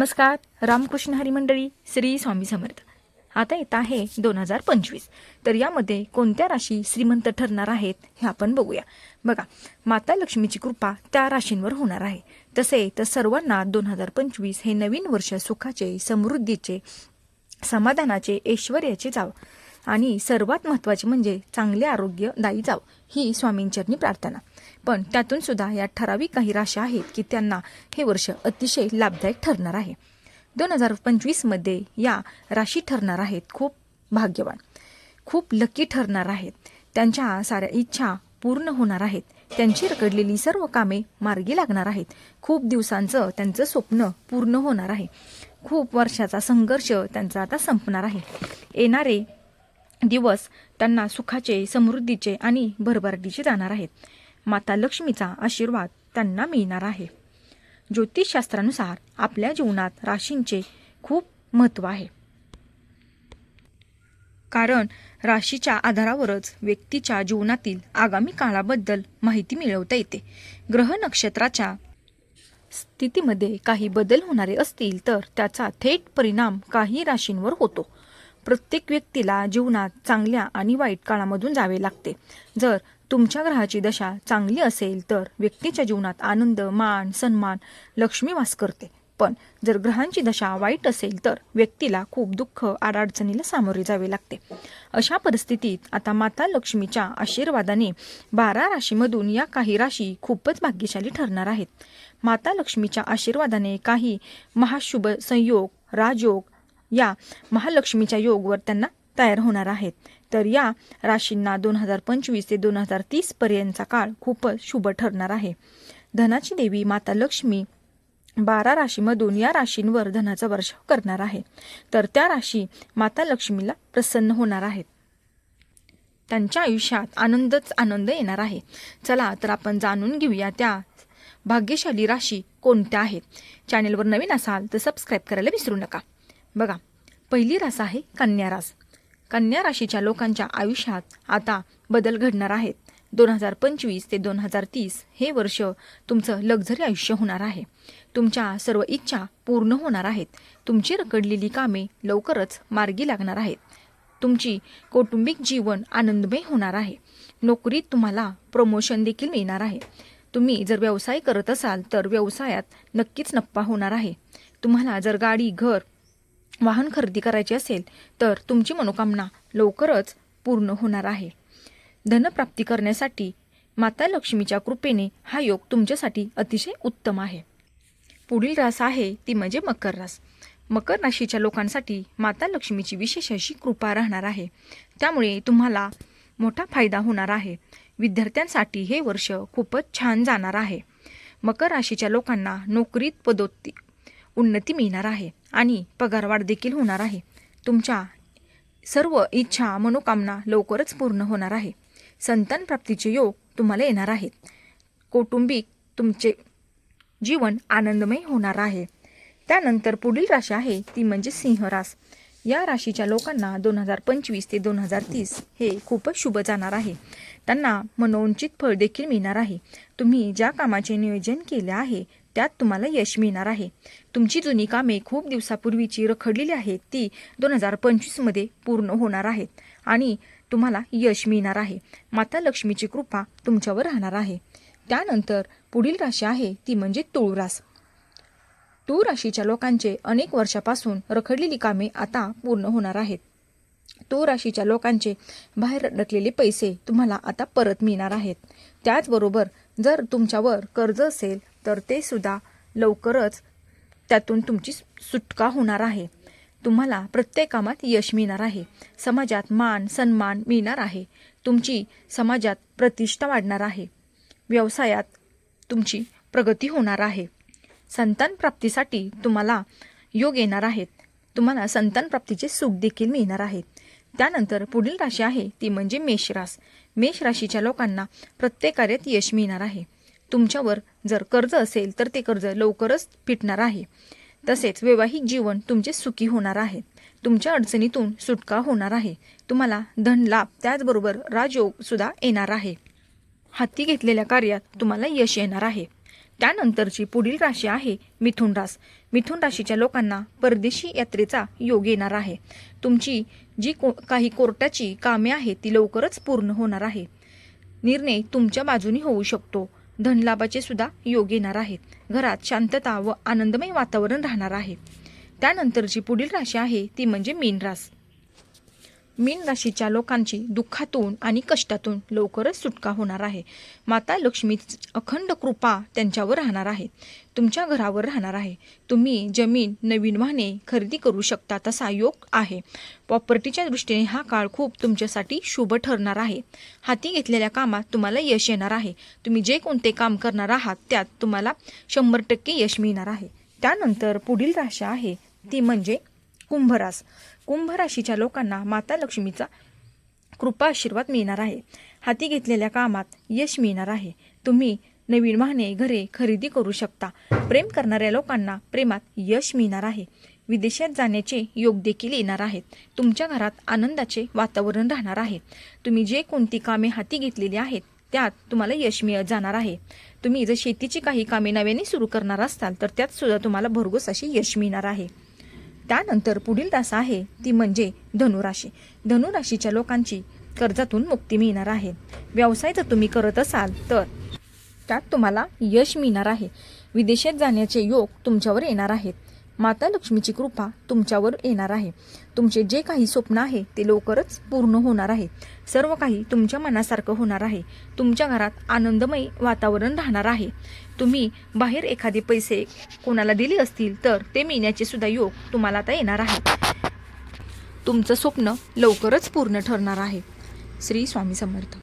नमस्कार रामकृष्ण हरिमंडळी श्री स्वामी समर्थ. आता येत आहे दोन हजार पंचवीस. तर यामध्ये कोणत्या राशी श्रीमंत ठरणार आहेत हे आपण बघूया. बघा माता लक्ष्मीची कृपा त्या राशींवर होणार आहे. तसे तर सर्वांना दोन हजार पंचवीस हे नवीन वर्ष सुखाचे समृद्धीचे समाधानाचे ऐश्वर्याचे जाव. आणि सर्वात महत्त्वाचे म्हणजे चांगले आरोग्यदायी जाव ही स्वामींचरणी प्रार्थना. पण त्यातून सुद्धा या ठराविक काही राशा आहेत की त्यांना हे वर्ष अतिशय लाभदायक ठरणार आहे. दोन हजार पंचवीसमध्ये या राशी ठरणार आहेत. खूप भाग्यवान. खूप लकी ठरणार आहेत. त्यांच्या साऱ्या इच्छा पूर्ण होणार आहेत. त्यांची रकडलेली सर्व कामे मार्गी लागणार आहेत. खूप दिवसांचं त्यांचं स्वप्न पूर्ण होणार आहे. खूप वर्षाचा संघर्ष त्यांचा आता संपणार आहे. येणारे दिवस त्यांना सुखाचे समृद्धीचे आणि भरभराटीचे जाणार आहेत. माता लक्ष्मीचा आशीर्वाद त्यांना मिळणार आहे. ज्योतिषशास्त्रानुसार आपल्या जीवनात राशींचे खूप महत्त्व आहे. कारण राशीच्या आधारावरच व्यक्तीच्या जीवनातील आगामी काळाबद्दल माहिती मिळवता येते. ग्रह नक्षत्राच्या स्थितीमध्ये काही बदल होणारे असतील तर त्याचा थेट परिणाम काही राशींवर होतो. प्रत्येक व्यक्तीला जीवनात चांगल्या आणि वाईट काळामधून जावे लागते. जर तुमच्या ग्रहाची दशा चांगली असेल तर व्यक्तीच्या जीवनात आनंद मान सन्मान लक्ष्मी वास करते. पण जर ग्रहांची दशा वाईट असेल तर व्यक्तीला खूप दुःख आडाअडचणीला सामोरे जावे लागते. अशा परिस्थितीत आता माता लक्ष्मीच्या आशीर्वादाने बारा राशीमधून या काही राशी खूपच भाग्यशाली ठरणार आहेत. माता लक्ष्मीच्या आशीर्वादाने काही महाशुभ संयोग राजयोग या महालक्ष्मीच्या योगवर त्यांना तयार होणार आहेत. तर या राशींना दोन हजार पंचवीस ते दोन हजार तीस पर्यंतचा काळ खूपच शुभ ठरणार आहे. धनाची देवी माता लक्ष्मी बारा राशीमधून या राशींवर धनाचा वर्षाव करणार आहे. तर त्या राशी माता लक्ष्मीला प्रसन्न होणार आहेत. त्यांच्या आयुष्यात आनंदच आनंद येणार आहे. चला तर आपण जाणून घेऊया त्या भाग्यशाली राशी कोणत्या आहेत. चॅनेलवर नवीन असाल तर सबस्क्राईब करायला विसरू नका. बघा पहिली रास आहे कन्या रास. कन्या राशीच्या लोकांच्या आयुष्यात आता बदल घडणार आहेत. दोन हजार पंचवीस ते दोन हजार तीस हे वर्ष तुमचं लक्झरी आयुष्य होणार आहे. तुमच्या सर्व इच्छा पूर्ण होणार आहेत. तुमची रकडलेली कामे लवकरच मार्गी लागणार आहेत. तुमची कौटुंबिक जीवन आनंदमय होणार आहे. नोकरीत तुम्हाला प्रमोशन देखील मिळणार आहे. तुम्ही जर व्यवसाय करत असाल तर व्यवसायात नक्कीच नफा होणार आहे. तुम्हाला जर गाडी घर वाहन खरेदी करायची असेल तर तुमची मनोकामना लवकरच पूर्ण होणार आहे. धनप्राप्ती करण्यासाठी माता लक्ष्मीच्या कृपेने हा योग तुमच्यासाठी अतिशय उत्तम आहे. पुढील रास आहे ती म्हणजे मकर रास. मकर राशीच्या लोकांसाठी माता लक्ष्मीची विशेष अशी कृपा राहणार आहे. त्यामुळे तुम्हाला मोठा फायदा होणार आहे. विद्यार्थ्यांसाठी हे वर्ष खूपच छान जाणार आहे. मकर राशीच्या लोकांना नोकरीत पदोत्ती उन्नती मिळणार आहे आणि पगारवाढ देखील होणार आहे. तुमच्या सर्व इच्छा मनोकामना लवकरच पूर्ण होणार आहे. संतान प्राप्तीचे योग तुम्हाला येणार आहेत. कौटुंबिक तुमचे जीवन आनंदमय होणार आहे. त्यानंतर पुढील राशी आहे ती म्हणजे सिंह रास. या राशीच्या लोकांना दोन हजार पंचवीस ते दोन हजार तीस हे खूपच शुभ जाणार आहे. त्यांना मनोंचित फळ देखील मिळणार आहे. तुम्ही ज्या कामाचे नियोजन केले आहे त्यात तुम्हाला यश मिळणार आहे. तुमची जुनी कामे खूप दिवसापूर्वीची रखडलेली आहेत ती दोन हजार पंचवीसमध्ये पूर्ण होणार आहेत आणि तुम्हाला यश मिळणार आहे. माता लक्ष्मीची कृपा तुमच्यावर राहणार आहे. त्यानंतर पुढील राशी आहे ती म्हणजे तुळ रास. तूळ राशीच्या लोकांचे अनेक वर्षापासून रखडलेली कामे आता पूर्ण होणार आहेत. तूळ राशीच्या लोकांचे बाहेर अडकलेले पैसे तुम्हाला आता परत मिळणार आहेत. त्याचबरोबर जर तुमच्यावर कर्ज असेल तर ते सुद्धा लवकरच त्यातून तुमची सुटका होणार आहे. तुम्हाला प्रत्येक कामात यश मिळणार आहे. समाजात मान सन्मान मिळणार आहे. तुमची समाजात प्रतिष्ठा वाढणार आहे. व्यवसायात तुमची प्रगती होणार आहे. संतान प्राप्तीसाठी तुम्हाला योग येणार आहेत. तुम्हाला संतान प्राप्तीचे सुख देखील मिळणार आहे. त्यानंतर पुढील राशी आहे ती म्हणजे मेषरास मेष राशीच्या लोकांना प्रत्येक कार्यात यश मिळणार आहे. तुमच्यावर जर कर्ज असेल तर ते कर्ज लवकरच फिटणार आहे. तसेच वैवाहिक जीवन तुमचे सुखी होणार आहे. तुमच्या अडचणीतून सुटका होणार आहे. तुम्हाला धन लाभ त्याचबरोबर राजयोग सुद्धा येणार आहे. हाती घेतलेल्या कार्यात तुम्हाला यश येणार आहे. त्यानंतरची पुढील राशी आहे मिथुन रास. मिथुन राशीच्या लोकांना परदेशी यात्रेचा योग येणार आहे. तुमची जी को काही कोर्टाची कामे आहेत ती लवकरच पूर्ण होणार आहे. निर्णय तुमच्या बाजूनी होऊ शकतो. धनलाभाचे सुद्धा योग येणार आहेत. घरात शांतता व आनंदमय वातावरण राहणार आहे. त्यानंतरची पुढील राशी आहे ती म्हणजे मीन रास मीन राशीच्या लोकांची दुःखातून आणि कष्टातून लवकरच सुटका होणार आहे. माता लक्ष्मी अखंड कृपा त्यांच्यावर राहणार आहे. तुमच्या घरावर राहणार आहे. तुम्ही जमीन नवीन वाहने खरेदी करू शकता तसा योग आहे. प्रॉपर्टीच्या दृष्टीने हा काळ खूप तुमच्यासाठी शुभ ठरणार आहे. हाती घेतलेल्या कामात तुम्हाला यश येणार आहे. तुम्ही जे कोणते काम करणार आहात त्यात तुम्हाला शंभर टक्के यश मिळणार आहे. त्यानंतर पुढील राशी आहे. ती म्हणजे कुंभरास. कुंभ राशीच्या लोकांना माता लक्ष्मीचा कृपा आशीर्वाद मिळणार आहे. हाती घेतलेल्या कामात यश मिळणार आहे. तुम्ही नवीन वाहने घरे खरेदी करू शकता. प्रेम करणाऱ्या लोकांना प्रेमात यश मिळणार आहे. विदेशात जाण्याचे योग देखील येणार आहेत. तुमच्या घरात आनंदाचे वातावरण राहणार आहे. तुम्ही जे कोणती कामे हाती घेतलेली आहेत त्यात तुम्हाला यश मिळत जाणार आहे. तुम्ही जर शेतीची काही कामे नव्याने सुरू करणार असाल तर त्यात सुद्धा तुम्हाला भरघोस अशी यश मिळणार आहे. त्यानंतर पुढील रास आहे. ती म्हणजे धनुराशी. धनुराशीच्या लोकांची कर्जातून मुक्ती मिळणार आहे. व्यवसाय जर तुम्ही करत असाल तर त्यात तुम्हाला यश मिळणार आहे. विदेशात जाण्याचे योग तुमच्यावर येणार आहेत. माता लक्ष्मीची कृपा तुमच्यावर येणार आहे. तुमचे जे काही स्वप्न आहे ते लवकरच पूर्ण होणार आहे. सर्व काही तुमच्या मनासारखं होणार आहे. तुमच्या घरात आनंदमय वातावरण राहणार आहे. तुम्ही बाहेर एखादे पैसे कोणाला दिले असतील तर ते मिळण्याचे सुद्धा योग तुम्हाला आता येणार आहे. तुमचं स्वप्न लवकरच पूर्ण ठरणार आहे. श्री स्वामी समर्थ.